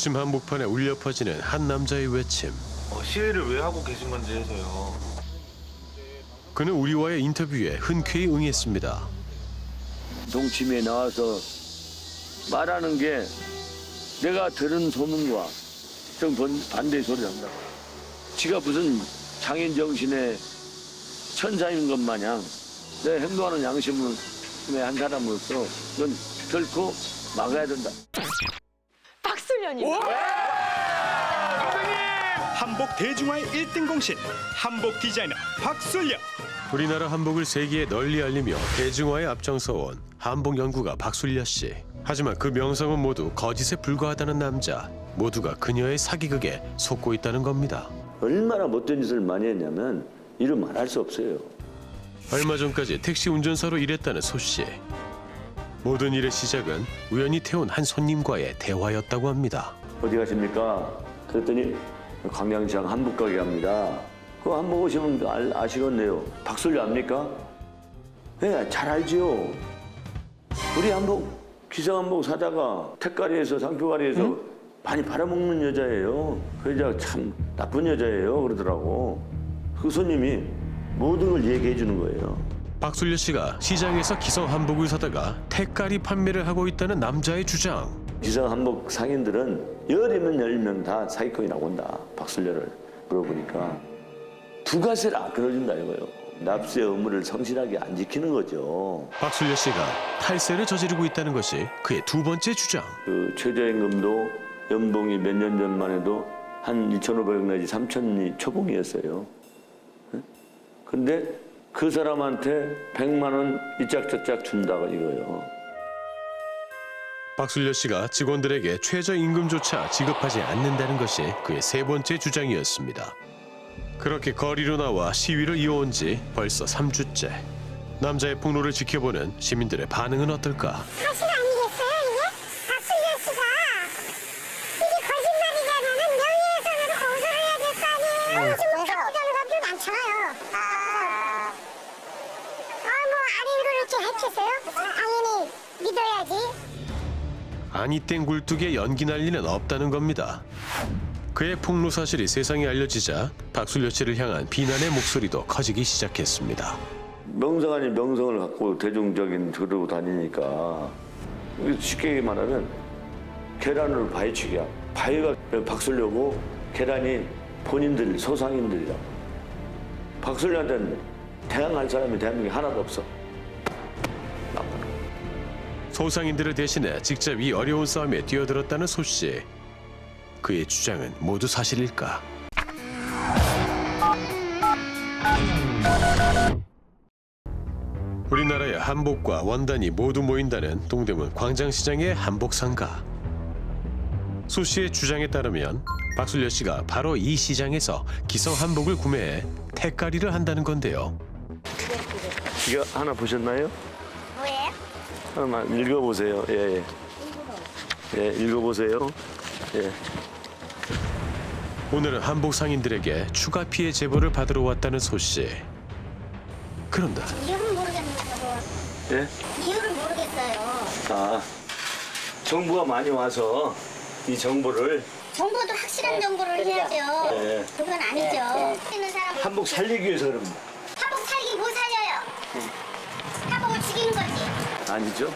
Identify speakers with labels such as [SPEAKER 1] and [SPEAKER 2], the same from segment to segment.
[SPEAKER 1] 도심 한복판에 울려 퍼지는 한 남자의 외침.
[SPEAKER 2] 어, 시위를 왜 하고 계신 건지 해서요.
[SPEAKER 1] 그는 우리와의 인터뷰에 흔쾌히 응했습니다.
[SPEAKER 3] 동침에 나와서 말하는 게 내가 들은 소문과 좀 번- 반대 소리 한다. 지가 무슨 장인 정신의 천사인 것 마냥 내 행동하는 양심의 한 사람으로서 이건 결코 막아야 된다.
[SPEAKER 4] 박술련이
[SPEAKER 5] 한복 대중화의 1등 공신 한복 디자이너 박술려
[SPEAKER 1] 우리나라 한복을 세계에 널리 알리며 대중화에 앞장서온 한복 연구가 박술려 씨. 하지만 그 명성은 모두 거짓에 불과하다는 남자. 모두가 그녀의 사기극에 속고 있다는 겁니다.
[SPEAKER 3] 얼마나 못된 짓을 많이 했냐면 이름 말할 수 없어요.
[SPEAKER 1] 얼마 전까지 택시 운전사로 일했다는 소 씨. 모든 일의 시작은 우연히 태운 한 손님과의 대화였다고 합니다.
[SPEAKER 3] 어디 가십니까? 그랬더니 광양시장 한복 가게 갑니다. 그 한복 오시면 알- 아시겠네요. 박솔리 압니까? 네, 잘 알지요. 우리 한복 기성 한복 사다가 택가리에서 상표가리에서 많이 팔아먹는 여자예요. 그 여자 참 나쁜 여자예요. 그러더라고. 그 손님이 모든 걸 얘기해 주는 거예요.
[SPEAKER 1] 박술려 씨가 시장에서 기성 한복을 사다가 택가리 판매를 하고 있다는 남자의 주장.
[SPEAKER 3] 기성 한복 상인들은 열이면 열 명 다 사기꾼이 나온다. 박술려를 물어보니까 부가세를 끊어준다 이거요. 납세 의무를 성실하게 안 지키는 거죠.
[SPEAKER 1] 박술려 씨가 탈세를 저지르고 있다는 것이 그의 두 번째 주장.
[SPEAKER 3] 그 최저임금도 연봉이 몇 년 전만 해도 한 2,500 내지 3,000이 초봉이었어요. 예? 근데 그 사람한테 100만 원 이짝저짝 준다고 이거요.
[SPEAKER 1] 박술려 씨가 직원들에게 최저임금조차 지급하지 않는다는 것이 그의 세 번째 주장이었습니다. 그렇게 거리로 나와 시위를 이어온 지 벌써 3주째. 남자의 폭로를 지켜보는 시민들의 반응은 어떨까?
[SPEAKER 6] 사실 아니겠어요, 이게? 박수현 씨가 이게 거짓말이냐면은 명예훼손으로 고소를 해야 될 거 아니에요? 요즘 사기자는 것들 많잖아요. 아, 뭐 아닌 걸 이렇게 해쳤어요? 당연히 믿어야지.
[SPEAKER 1] 아니 땡 굴뚝에 연기 날 리는 없다는 겁니다. 그의 폭로 사실이 세상에 알려지자 박술려 씨를 향한 비난의 목소리도 커지기 시작했습니다.
[SPEAKER 3] 명성 아닌 명성을 갖고 대중적인 그러고 다니니까 쉽게 말하면 계란으로 바위치기야. 바위가 박술려고 계란이 본인들 소상인들이라. 박술려한테는 대항할 사람이 대한민국에 하나도 없어.
[SPEAKER 1] 소상인들을 대신해 직접 이 어려운 싸움에 뛰어들었다는 소 씨. 그의 주장은 모두 사실일까? 우리나라의 한복과 원단이 모두 모인다는 동대문 광장시장의 한복 상가. 소 씨의 주장에 따르면 박술려 씨가 바로 이 시장에서 기성 한복을 구매해 택가리를 한다는 건데요.
[SPEAKER 3] 이거 하나 보셨나요? 하나만 읽어보세요. 예, 예. 예, 읽어보세요. 예.
[SPEAKER 1] 오늘은 한복 상인들에게 추가 피해 제보를 받으러 왔다는 소 씨. 그런다.
[SPEAKER 6] 이유는 모르겠는데요.
[SPEAKER 3] 예?
[SPEAKER 6] 이유를 모르겠어요.
[SPEAKER 3] 아, 정부가 많이 와서 이 정보를
[SPEAKER 6] 정보도 확실한 정보를 해야죠.
[SPEAKER 3] 네.
[SPEAKER 6] 그건 아니죠. 있는 사람
[SPEAKER 3] 한복 살리기 위해서 그럽니다. 아니죠?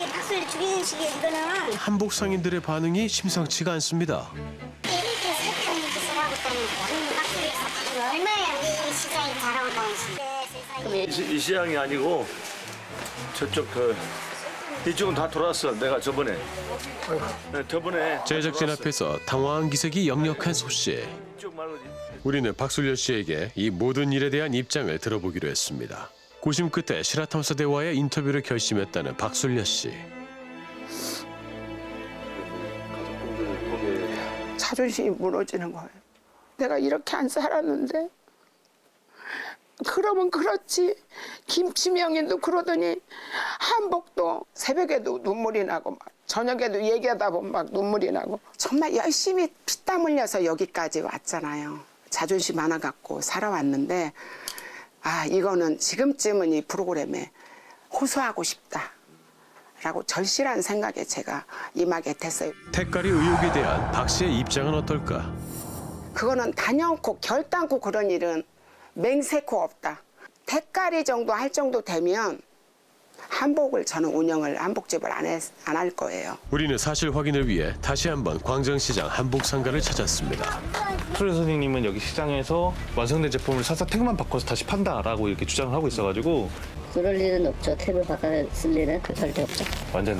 [SPEAKER 6] 이게 박수를 죽이는 식이에요, 이거는.
[SPEAKER 1] 한복 상인들의 반응이 심상치가 않습니다.
[SPEAKER 6] 이렇게 슬픈 짓을 하고 있다는 거예요. 박수를 얼마나 이 시장이 잘하고 다니시 세상에.
[SPEAKER 3] 이, 시- 이 시장이 아니고 저쪽 그 이쪽은 다 돌았어. 내가 저번에 네, 저번에
[SPEAKER 1] 제작진. 앞에서 당황한 기색이 역력한 소 씨.
[SPEAKER 3] 이쪽 말고
[SPEAKER 1] 우리는 박술려 씨에게 이 모든 일에 대한 입장을 들어보기로 했습니다. 고심 끝에 시라탐사 대와의 인터뷰를 결심했다는 박술려 씨.
[SPEAKER 7] 자존심이 무너지는 거예요. 내가 이렇게 안 살았는데 그러면 그렇지 김치명인도 그러더니 한복도 새벽에도 눈물이 나고 막 저녁에도 얘기하다 보면 막 눈물이 나고 정말 열심히 피땀 흘려서 여기까지 왔잖아요. 자존심 하나 갖고 살아왔는데 아 이거는 지금쯤은 이 프로그램에 호소하고 싶다. 라고 절실한 생각에 제가 임하게 됐어요.
[SPEAKER 1] 택가리 의혹에 대한 박 씨의 입장은 어떨까?
[SPEAKER 7] 그거는 단연코 결단코 그런 일은 맹세코 없다. 대가리 정도 할 정도 되면 한복을 저는 운영을 한복집을 안할 거예요.
[SPEAKER 1] 우리는 사실 확인을 위해 다시 한번 광장시장 한복 상가를 찾았습니다.
[SPEAKER 2] 소리 선생님은 여기 시장에서 완성된 제품을 사서 택만 바꿔서 다시 판다라고 이렇게 주장을 하고 있어가지고
[SPEAKER 8] 그럴 일은 없죠. 탭을 바꿔 쓸 일은 절대 없죠.
[SPEAKER 2] 완전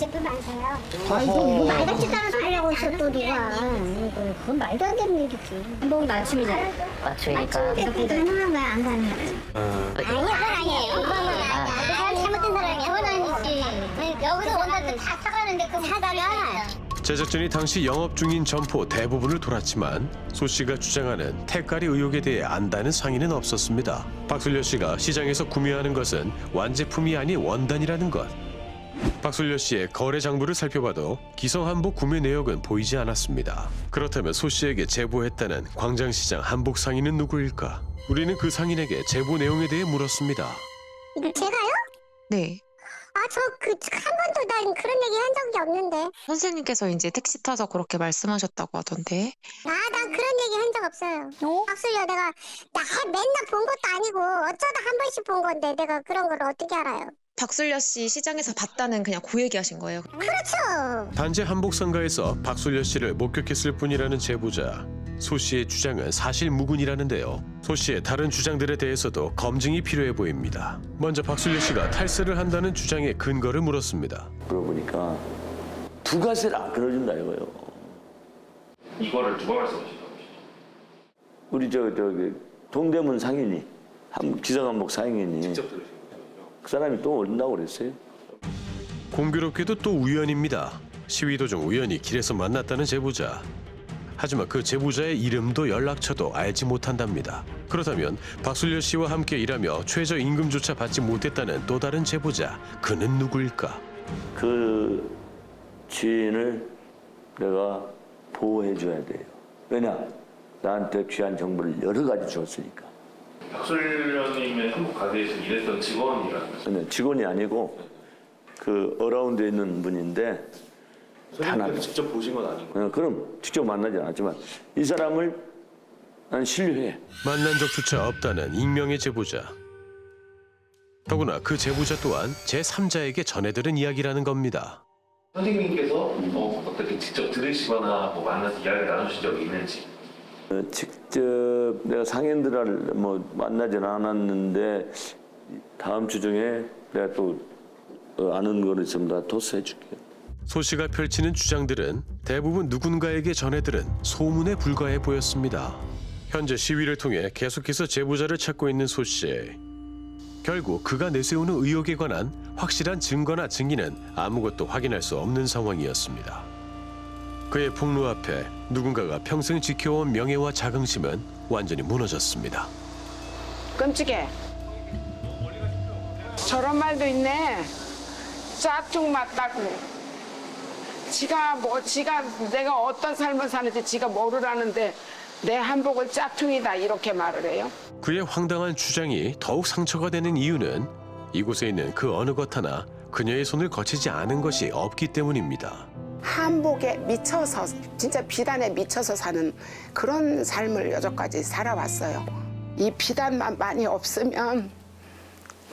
[SPEAKER 6] 제품 안 사요. 아이고 뭐말 같지도 않아서 하려고 했어 또 누가. 그건 말도 안 되는 얘기지.
[SPEAKER 8] 한복 맞춤이잖아요. 맞춤이니까.
[SPEAKER 6] 가능한 거야 안 가능한 거야? 아니야 그건 아니에요. 그건 아니야. 그 사람 잘못된 사람이야. 그건 여기서 온다고 다 사가는데 그 사가면
[SPEAKER 1] 제작진이 당시 영업 중인 점포 대부분을 돌았지만 소 씨가 주장하는 택가리 의혹에 대해 안다는 상의는 없었습니다. 박술려 씨가 시장에서 구매하는 것은 완제품이 아닌 원단이라는 것. 박술려 씨의 거래 장부를 살펴봐도 기성 한복 구매 내역은 보이지 않았습니다. 그렇다면 소 씨에게 제보했다는 광장시장 한복 상인은 누구일까? 우리는 그 상인에게 제보 내용에 대해 물었습니다.
[SPEAKER 6] 제가요?
[SPEAKER 9] 네.
[SPEAKER 6] 아 저 그 한 번도 난 그런 얘기 한 적이 없는데.
[SPEAKER 9] 선생님께서 이제 택시 타서 그렇게 말씀하셨다고 하던데.
[SPEAKER 6] 아, 난 그런 얘기 한 적 없어요. 박수려 내가 나 해- 맨날 본 것도 아니고 어쩌다 한 번씩 본 건데 내가 그런 걸 어떻게 알아요?
[SPEAKER 9] 박술려 씨 시장에서 봤다는 그냥 고 얘기하신 거예요.
[SPEAKER 6] 그렇죠.
[SPEAKER 1] 단지 한복 상가에서 박술려 씨를 목격했을 뿐이라는 제보자. 소 씨의 주장은 사실 무근이라는데요. 소 씨의 다른 주장들에 대해서도 검증이 필요해 보입니다. 먼저 박술려 씨가 탈세를 한다는 주장의 근거를 물었습니다.
[SPEAKER 3] 물어보니까 부가세를 안 끊어준다 이거요.
[SPEAKER 10] 이거를 누가 말씀하신다고
[SPEAKER 3] 우리 저 저기 동대문 상인이 한 기성한복 상인이
[SPEAKER 10] 직접 들으신 거죠?
[SPEAKER 3] 그 사람이 또 올린다고 그랬어요.
[SPEAKER 1] 공교롭게도 또 우연입니다. 시위 도중 우연히 길에서 만났다는 제보자. 하지만 그 제보자의 이름도 연락처도 알지 못한답니다. 그렇다면 박술려 씨와 함께 일하며 최저 임금조차 받지 못했다는 또 다른 제보자. 그는 누구일까?
[SPEAKER 3] 그 주인을 내가 보호해 줘야 돼요. 왜냐? 나한테 귀한 정보를 여러 가지 줬으니까.
[SPEAKER 10] 박술련님의 한국 가게에서 일했던 직원이라는 거죠?
[SPEAKER 3] 근데 직원이 아니고 그 어라운드에 있는 분인데
[SPEAKER 10] 선생님께서 직접 보신 건 아닌 거예요?
[SPEAKER 3] 어, 그럼 직접 만나지 않았지만 이 사람을 난 신뢰해.
[SPEAKER 1] 만난 적조차 없다는 익명의 제보자. 더구나 그 제보자 또한 제3자에게 전해들은 이야기라는 겁니다.
[SPEAKER 10] 선생님께서 어, 어떻게 직접 들으시거나 뭐 만나서 이야기를 나누신 적이 있는지
[SPEAKER 3] 어, 직접 내가 상인들을 뭐 만나진 않았는데 다음 주 중에 내가 또 어, 아는 거를 전부 다 토스해 줄게.
[SPEAKER 1] 소 씨가 펼치는 주장들은 대부분 누군가에게 전해들은 소문에 불과해 보였습니다. 현재 시위를 통해 계속해서 제보자를 찾고 있는 소 씨. 결국 그가 내세우는 의혹에 관한 확실한 증거나 증인은 아무것도 확인할 수 없는 상황이었습니다. 그의 폭로 앞에 누군가가 평생 지켜온 명예와 자긍심은 완전히 무너졌습니다.
[SPEAKER 7] 끔찍해. 저런 말도 있네. 짝퉁 맞다고. 지가 뭐 지가 내가 어떤 삶을 사는지 지가 모르라는데 내 한복을 짝퉁이다 이렇게 말을 해요.
[SPEAKER 1] 그의 황당한 주장이 더욱 상처가 되는 이유는 이곳에 있는 그 어느 것 하나 그녀의 손을 거치지 않은 것이 없기 때문입니다.
[SPEAKER 7] 한복에 미쳐서 진짜 비단에 미쳐서 사는 그런 삶을 여태까지 살아왔어요. 이 비단만 많이 없으면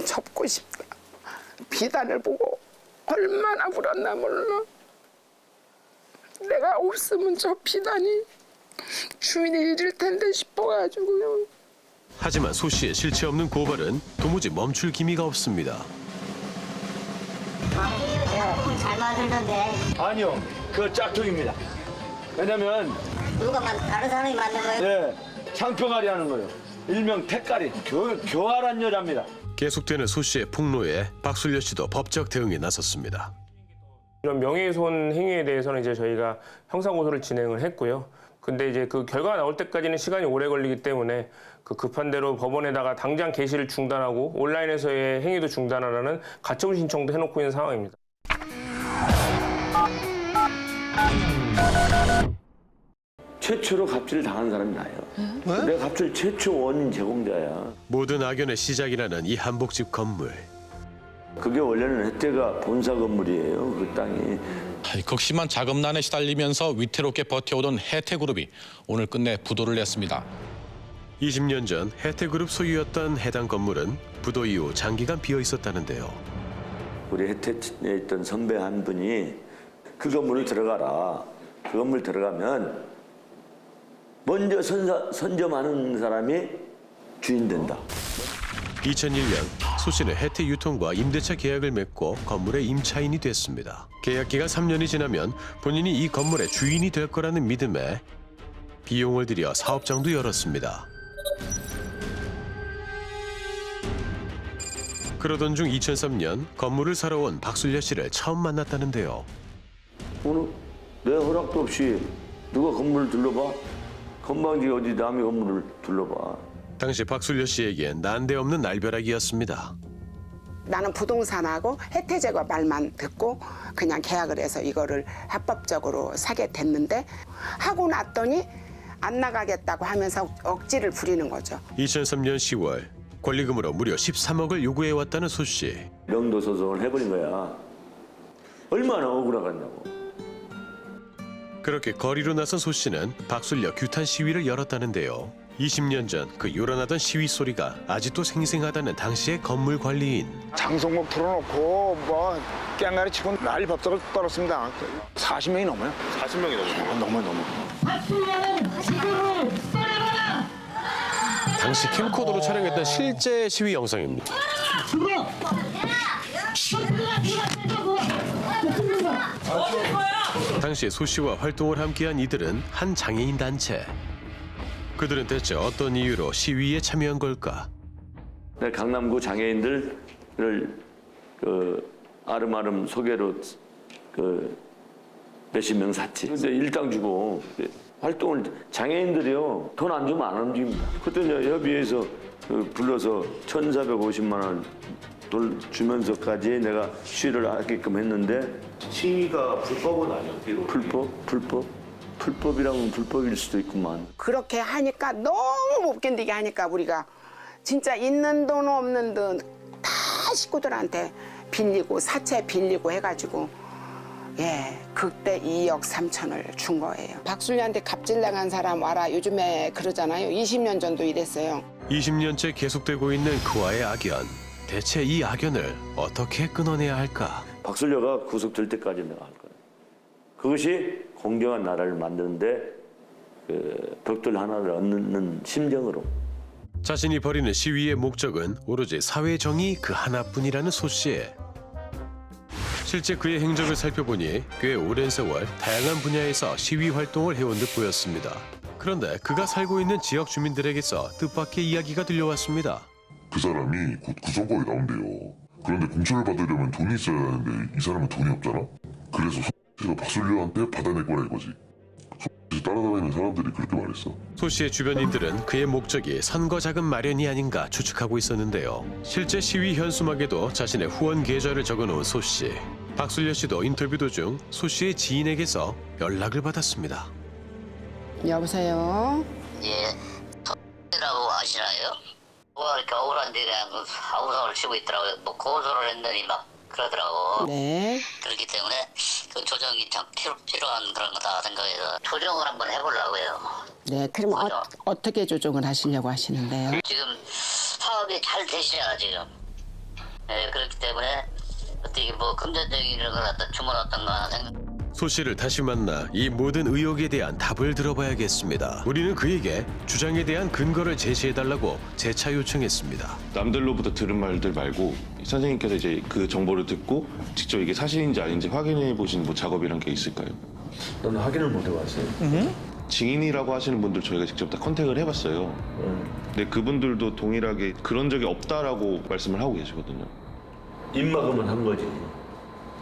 [SPEAKER 7] 접고 싶다. 비단을 보고 얼마나 울었나 몰라. 내가 없으면 저 비단이 주인이 잃을 텐데 싶어가지고요.
[SPEAKER 1] 하지만 소 씨의 실체 없는 고발은 도무지 멈출 기미가 없습니다.
[SPEAKER 6] 잘 만들던데
[SPEAKER 3] 아니요, 그거 짝퉁입니다. 왜냐면
[SPEAKER 6] 누가 만 다른 사람이 만든 거예요?
[SPEAKER 3] 네, 상표가리 하는 거예요. 일명 택가리, 교, 교활한 여자입니다.
[SPEAKER 1] 계속되는 소 씨의 폭로에 박술려 씨도 법적 대응에 나섰습니다.
[SPEAKER 11] 이런 명예훼손 행위에 대해서는 이제 저희가 형사고소를 진행을 했고요. 근데 이제 그 결과가 나올 때까지는 시간이 오래 걸리기 때문에 그 급한 대로 법원에다가 당장 게시를 중단하고 온라인에서의 행위도 중단하라는 가처분 신청도 해놓고 있는 상황입니다.
[SPEAKER 3] 최초로 갑질을 당한 사람이 나예요. 내가 갑질 최초 원인 제공자야.
[SPEAKER 1] 모든 악연의 시작이라는 이 한복집 건물.
[SPEAKER 3] 그게 원래는 혜태가 본사 건물이에요. 그 땅이.
[SPEAKER 12] 극심한 자금난에 시달리면서 위태롭게 버텨오던 혜태그룹이 오늘 끝내 부도를 냈습니다.
[SPEAKER 1] 20년 전 혜태그룹 소유였던 해당 건물은 부도 이후 장기간 비어 있었다는데요.
[SPEAKER 3] 우리 혜태에 있던 선배 한 분이 그 건물을 들어가라. 그 건물 들어가면 먼저 선사, 선점하는 사람이 주인 된다.
[SPEAKER 1] 2001년 소 씨는 혜태 유통과 임대차 계약을 맺고 건물의 임차인이 됐습니다. 계약 기간 3년이 지나면 본인이 이 건물의 주인이 될 거라는 믿음에 비용을 들여 사업장도 열었습니다. 그러던 중 2003년 건물을 사러 온 박순려 씨를 처음 만났다는데요.
[SPEAKER 3] 오늘 내 허락도 없이 누가 건물을 둘러봐? 건방지 어디 남의 건물을 둘러봐.
[SPEAKER 1] 당시 박순려 씨에겐 난데없는 날벼락이었습니다.
[SPEAKER 7] 나는 부동산하고 혜태 제거 말만 듣고 그냥 계약을 해서 이거를 합법적으로 사게 됐는데 하고 났더니 안 나가겠다고 하면서 억지를 부리는 거죠.
[SPEAKER 1] 2003년 10월 권리금으로 무려 13억을 요구해 왔다는 소 씨.
[SPEAKER 3] 명도 소송을 해버린 거야. 얼마나 억울하겠냐고.
[SPEAKER 1] 그렇게 거리로 나선 소 씨는 박술려 규탄 시위를 열었다는데요. 20년 전 그 요란하던 시위 소리가 아직도 생생하다는 당시의 건물 관리인.
[SPEAKER 13] 장성목 틀어놓고 뭐 깽가리 치고 난리 법석을 떨었습니다. 40명이 넘어요.
[SPEAKER 2] 40명이 넘어요.
[SPEAKER 13] 넘어 넘어.
[SPEAKER 1] 당시 캠코더로 촬영했던 실제 시위 영상입니다. 당시 소 씨와 활동을 함께한 이들은 한 장애인 단체. 그들은 대체 어떤 이유로 시위에 참여한 걸까?
[SPEAKER 3] 내 강남구 장애인들을 그 아름아름 소개로 그 몇십 명 샀지. 근데 일당 주고 활동을 장애인들이요 돈 안 주면 안 움직입니다. 그때 이제 협의회에서 그 불러서 1,450만 원돈 주면서까지 내가 시위를 하게끔 했는데
[SPEAKER 10] 시위가 불법은 아니었고
[SPEAKER 3] 불법 불법 불법이라면 불법일 수도 있구만.
[SPEAKER 7] 그렇게 하니까 너무 못 견디게 하니까 우리가 진짜 있는 돈 없는 돈 다 식구들한테 빌리고 사채 빌리고 해가지고 예 그때 2억 3천을 준 거예요. 박순리한테 갑질 당한 사람 와라 요즘에 그러잖아요. 20년 전도 이랬어요.
[SPEAKER 1] 20년째 계속되고 있는 그와의 악연. 대체 이 악연을 어떻게 끊어내야 할까?
[SPEAKER 3] 박순려가 구속될 때까지 내가 할 거야. 그것이 공정한 나라를 만드는데 그 벽돌 하나를 얻는 심정으로
[SPEAKER 1] 자신이 벌이는 시위의 목적은 오로지 사회 정의 그 하나뿐이라는 소 씨. 실제 그의 행적을 살펴보니 꽤 오랜 세월 다양한 분야에서 시위 활동을 해온 듯 보였습니다. 그런데 그가 살고 있는 지역 주민들에게서 뜻밖의 이야기가 들려왔습니다.
[SPEAKER 14] 그 사람이 곧 구성법에 나온대요. 그런데 공천을 받으려면 돈이 있어야 하는데 이 사람은 돈이 없잖아? 그래서 소가 박술려한테 받아낼 거라 이거지. 소 따라다니는 사람들이 그렇게 말했어.
[SPEAKER 1] 소 씨의 주변인들은 그의 목적이 선거 자금 마련이 아닌가 추측하고 있었는데요. 실제 시위 현수막에도 자신의 후원 계좌를 적어놓은 소 씨. 박순려 씨도 인터뷰 도중 소 씨의 지인에게서 연락을 받았습니다.
[SPEAKER 7] 여보세요.
[SPEAKER 8] 예? 뭐 이렇게 억울한데 그냥 그 아우성을 치고 있더라고요. 뭐 고소를 했더니 막 그러더라고.
[SPEAKER 7] 네.
[SPEAKER 8] 그렇기 때문에 그 조정이 참 필요, 필요한 그런 거다 생각해서 조정을 한번 해보려고요.
[SPEAKER 7] 네. 그럼 어,
[SPEAKER 8] 맞아.
[SPEAKER 7] 어떻게 조정을 하시려고 하시는데요?
[SPEAKER 8] 지금 사업이 잘 되시잖아 지금. 네, 그렇기 때문에 어떻게 뭐 금전적인 걸 갖다 주문 어떤가 생각.
[SPEAKER 1] 소 씨를 다시 만나 이 모든 의혹에 대한 답을 들어봐야겠습니다. 우리는 그에게 주장에 대한 근거를 제시해달라고 재차 요청했습니다.
[SPEAKER 2] 남들로부터 들은 말들 말고 선생님께서 이제 그 정보를 듣고 직접 이게 사실인지 아닌지 확인해 보시는 뭐 작업이란 게 있을까요?
[SPEAKER 3] 너는 확인을 못 해봤어요.
[SPEAKER 2] 증인이라고 하시는 분들 저희가 직접 다 컨택을 해봤어요. 근데 그분들도 동일하게 그런 적이 없다라고 말씀을 하고 계시거든요.
[SPEAKER 3] 입막음은 한 거지.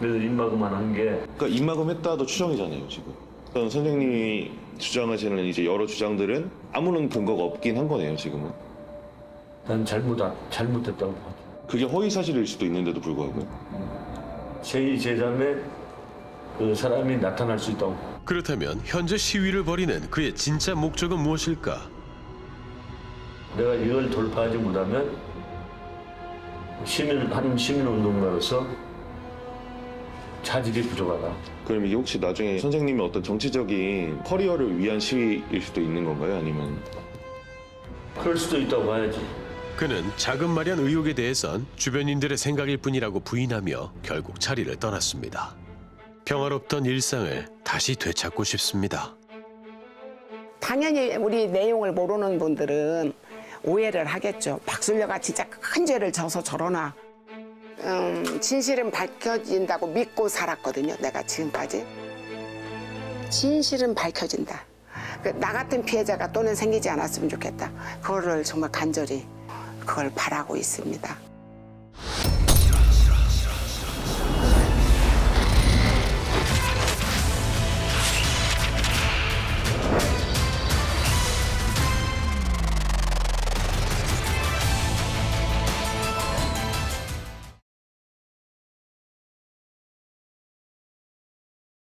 [SPEAKER 3] 그래서 입막음만 한 게
[SPEAKER 2] 그러니까 입막음했다도 추정이잖아요 지금. 어떤 선생님이 주장하시는 이제 여러 주장들은 아무런 근거가 없긴 한 거네요 지금은.
[SPEAKER 3] 난 잘못 잘못했다고 봐.
[SPEAKER 2] 그게 허위 사실일 수도 있는데도 불구하고.
[SPEAKER 3] 제2 제3의 그 사람이 나타날 수 있다고.
[SPEAKER 1] 그렇다면 현재 시위를 벌이는 그의 진짜 목적은 무엇일까?
[SPEAKER 3] 내가 이걸 돌파하지 못하면 시민 한 시민 운동가로서 자질이 부족하다.
[SPEAKER 2] 그럼 이게 혹시 나중에 선생님의 어떤 정치적인 커리어를 위한 시위일 수도 있는 건가요? 아니면
[SPEAKER 3] 그럴 수도 있다고 봐야지.
[SPEAKER 1] 그는 자금 마련 의혹에 대해선 주변인들의 생각일 뿐이라고 부인하며 결국 자리를 떠났습니다. 평화롭던 일상을 다시 되찾고 싶습니다.
[SPEAKER 7] 당연히 우리 내용을 모르는 분들은 오해를 하겠죠. 박순려가 진짜 큰 죄를 져서 저러나. 음, 진실은 밝혀진다고 믿고 살았거든요. 내가 지금까지. 진실은 밝혀진다. 그나 같은 피해자가 또는 생기지 않았으면 좋겠다. 그거를 정말 간절히 그걸 바라고 있습니다.